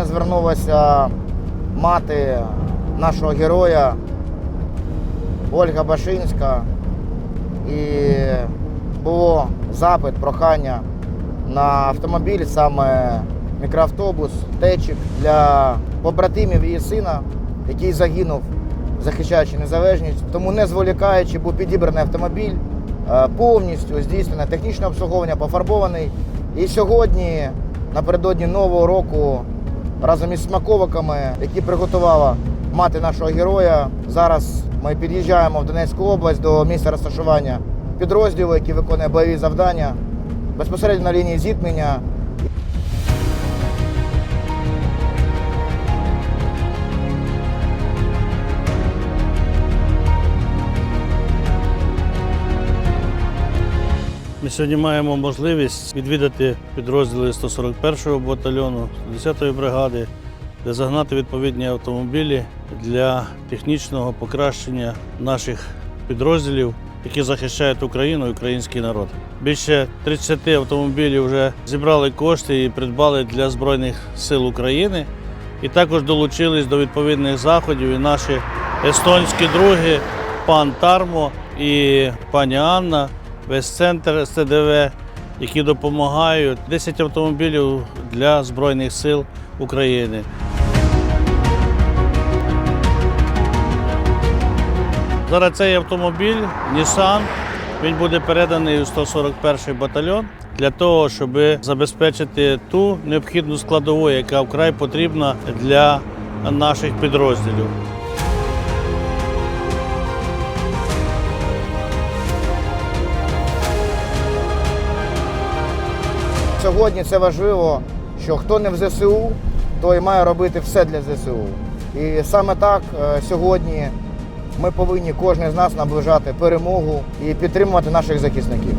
мене звернулася мати нашого героя Ольга Башинська. І було запит, прохання на автомобіль, саме мікроавтобус, течик для побратимів її сина, який загинув, захищаючи незалежність. Тому не зволікаючи, був підібраний автомобіль, е, повністю здійснене технічне обслуговування, пофарбований. І сьогодні, напередодні нового року, разом із смаковиками, які приготувала мати нашого героя, зараз ми під'їжджаємо в Донецьку область до місця розташування підрозділу, який виконує бойові завдання безпосередньо на лінії зіткнення. Ми сьогодні маємо можливість відвідати підрозділи 141-го батальйону, 10-ї бригади, де загнати відповідні автомобілі для технічного покращення наших підрозділів, які захищають Україну і український народ. Більше 30 автомобілів вже зібрали кошти і придбали для Збройних сил України. І також долучились до відповідних заходів і наші естонські други, пан Тармо і пані Анна, весь центр СТДВ, які допомагають 10 автомобілів для Збройних сил України. Зараз цей автомобіль Nissan, він буде переданий у 141-й батальйон для того, щоб забезпечити ту необхідну складову, яка вкрай потрібна для наших підрозділів. Сьогодні це важливо, що хто не в ЗСУ, той має робити все для ЗСУ. І саме так е, сьогодні ми повинні кожен з нас наближати перемогу і підтримувати наших захисників.